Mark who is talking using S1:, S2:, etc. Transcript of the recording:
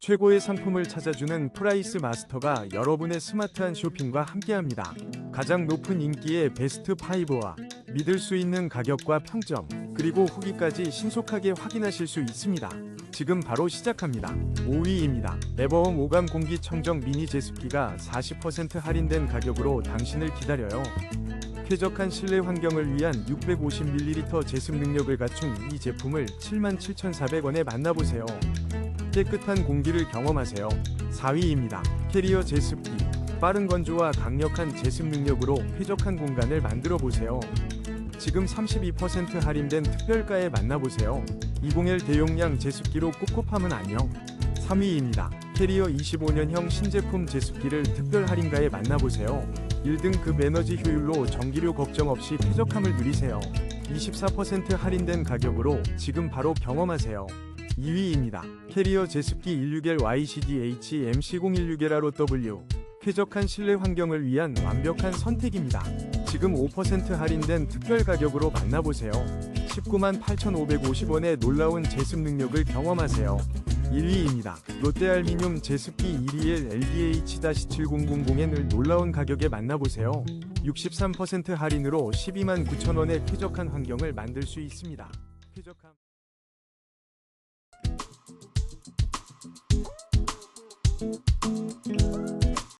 S1: 최고의 상품을 찾아주는 프라이스 마스터가 여러분의 스마트한 쇼핑과 함께합니다. 가장 높은 인기의 베스트 5와 믿을 수 있는 가격과 평점, 그리고 후기까지 신속하게 확인하실 수 있습니다. 지금 바로 시작합니다. 5위입니다. 에버홈 오감 공기청정 미니 제습기가 40% 할인된 가격으로 당신을 기다려요. 쾌적한 실내 환경을 위한 650ml 제습 능력을 갖춘 이 제품을 77,400원에 만나보세요. 깨끗한 공기를 경험하세요. 4위입니다. 캐리어 제습기. 빠른 건조와 강력한 제습 능력으로 쾌적한 공간을 만들어 보세요. 지금 32% 할인된 특별가에 만나보세요. 201 대용량 제습기로 꿉꿉함은 안녕. 3위입니다. 캐리어 25년형 신제품 제습기를 특별 할인가에 만나보세요. 1등급 에너지 효율로 전기료 걱정 없이 쾌적함을 누리세요. 24% 할인된 가격으로 지금 바로 경험하세요. 2위입니다. 캐리어 제습기 16L YCDH MC016L로 W 쾌적한 실내 환경을 위한 완벽한 선택입니다. 지금 5% 할인된 특별 가격으로 만나보세요. 19만 8,550원의 놀라운 제습 능력을 경험하세요. 1위입니다. 롯데알미늄 제습기 121 LDH-7000을 놀라운 가격에 만나보세요. 63% 할인으로 12만 9천원의 쾌적한 환경을 만들 수 있습니다. 쾌적함. Thank you.